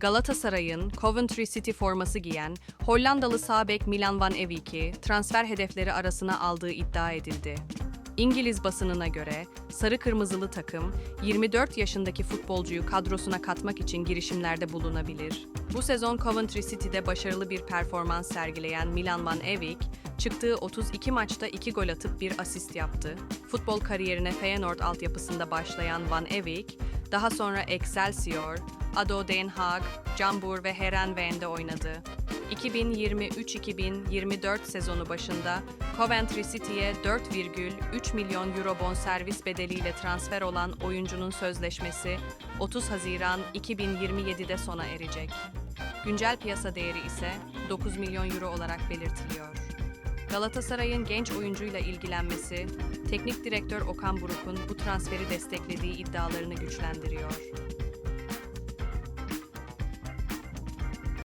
Galatasaray'ın Coventry City forması giyen Hollandalı sağ bek Milan van Ewijk'i transfer hedefleri arasına aldığı iddia edildi. İngiliz basınına göre sarı kırmızılı takım 24 yaşındaki futbolcuyu kadrosuna katmak için girişimlerde bulunabilir. Bu sezon Coventry City'de başarılı bir performans sergileyen Milan van Ewijk, çıktığı 32 maçta 2 gol atıp bir asist yaptı. Futbol kariyerine Feyenoord altyapısında başlayan Van Ewijk, daha sonra Excelsior, ADO Den Haag, Cambuur ve Herenveen'de oynadı. 2023-2024 sezonu başında Coventry City'ye 4,3 milyon euro bonservis bedeliyle transfer olan oyuncunun sözleşmesi 30 Haziran 2027'de sona erecek. Güncel piyasa değeri ise 9 milyon euro olarak belirtiliyor. Galatasaray'ın genç oyuncuyla ilgilenmesi, teknik direktör Okan Buruk'un bu transferi desteklediği iddialarını güçlendiriyor.